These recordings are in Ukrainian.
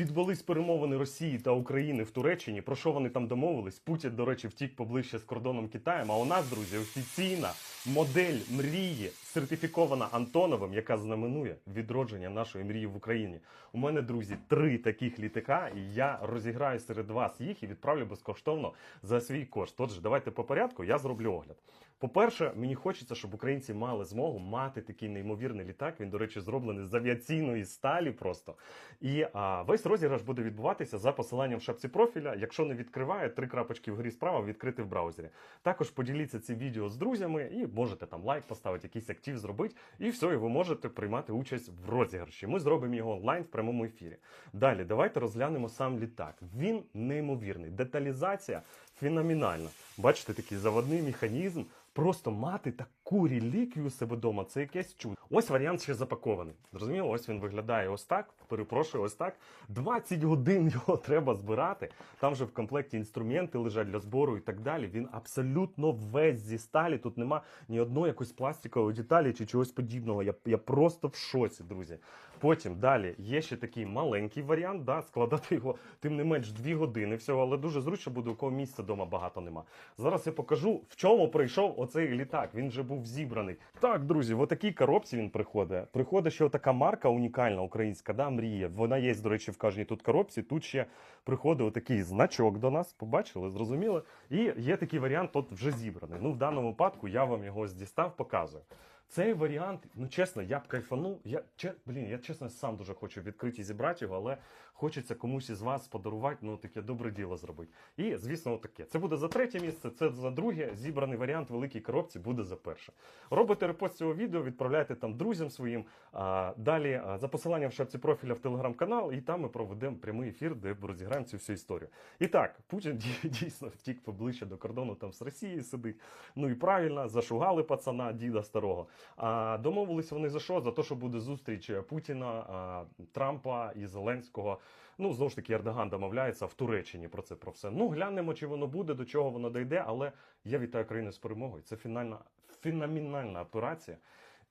Відбулись перемовини Росії та України в Туреччині. Про що вони там домовились? Путін, до речі, втік поближче з кордоном Китаєм. А у нас, друзі, офіційна модель мрії, сертифікована Антоновим, яка знаменує відродження нашої мрії в Україні. У мене, друзі, три таких літака, і я розіграю серед вас їх і відправлю безкоштовно за свій кошт. Отже, давайте по порядку, я зроблю огляд. По-перше, мені хочеться, щоб українці мали змогу мати такий неймовірний літак. Він, до речі, зроблений з авіаційної сталі просто. І а, весь розіграш буде відбуватися за посиланням в шапці профіля. Якщо не відкриває, три крапочки вгорі справа відкрити в браузері. Також поділіться ці відео з друзями і можете там лайк поставити, якийсь актив зробити, і все, і ви можете приймати участь в розіграші. Ми зробимо його онлайн в прямому ефірі. Далі, давайте розглянемо сам літак. Він неймовірний. Деталізація феноменальна. Бачите, такий заводний механізм. Просто мати таку реліквію себе вдома, це якесь чудо. Ось варіант ще запакований. Зрозуміло, ось він виглядає ось так. Перепрошую, ось так. 20 годин його треба збирати. Там же в комплекті інструменти лежать для збору і так далі. Він абсолютно весь зі сталі. Тут нема ні одної якоїсь пластикової деталі чи чогось подібного. Я, я просто в шоці, друзі. Потім далі є ще такий маленький варіант, да, складати його тим не менш 2 години всього, але дуже зручно буде, у кого місця вдома багато нема. Зараз я покажу, в чому прийшов оцей літак. Він вже був зібраний. Так, друзі, в отакій коробці він приходить. Приходить ще така марка унікальна українська, да, мрія. Вона є, до речі, в кожній тут коробці. Тут ще приходить отакий значок до нас. Побачили, зрозуміли. І є такий варіант, тут вже зібраний. Ну, в даному випадку я вам його дістав, показую. Цей варіант, ну чесно, я б кайфанув. Я че, блін, я чесно сам дуже хочу відкрити і зібрати його, але хочеться комусь із вас подарувати, ну таке добре діло зробити. І звісно, таке. Це буде за третє місце, це за друге. Зібраний варіант великій коробці буде за перше. Робите репост цього відео, відправляйте там друзям своїм. А, далі за посиланням в шапці профіля в телеграм-канал, і там ми проведемо прямий ефір, де розіграємо цю всю історію. І так, Путін дійсно втік поближче до кордону, там з Росії сидить. Ну і правильно, зашугали пацана, діда старого. А домовились вони за що? За те, що буде зустріч Путіна, Трампа і Зеленського. Ну, знову ж таки, Ердоган домовляється в Туреччині про це про все. Ну, глянемо, чи воно буде, до чого воно дійде, але я вітаю країну з перемогою. Це фінальна, феноменальна операція.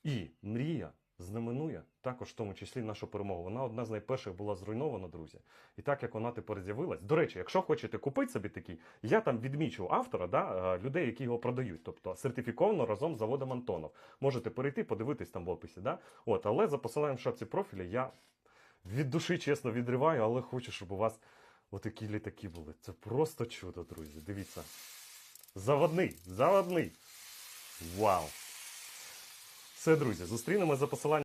І мрія знаменує також в тому числі нашу перемогу. Вона одна з найперших була зруйнована, друзі. І так як вона тепер з'явилась. До речі, якщо хочете купити собі такий, я там відмічу автора, да, е, людей, які його продають, тобто сертифіковано разом з заводом Антонов. Можете перейти, подивитись там в описі. Да? От, але за посиланням в шапці профіля я від душі чесно відриваю, але хочу, щоб у вас отакі літаки були. Це просто чудо, друзі. Дивіться. Заводний, заводний. Вау! Все, друзі, зустрінемось за посиланням.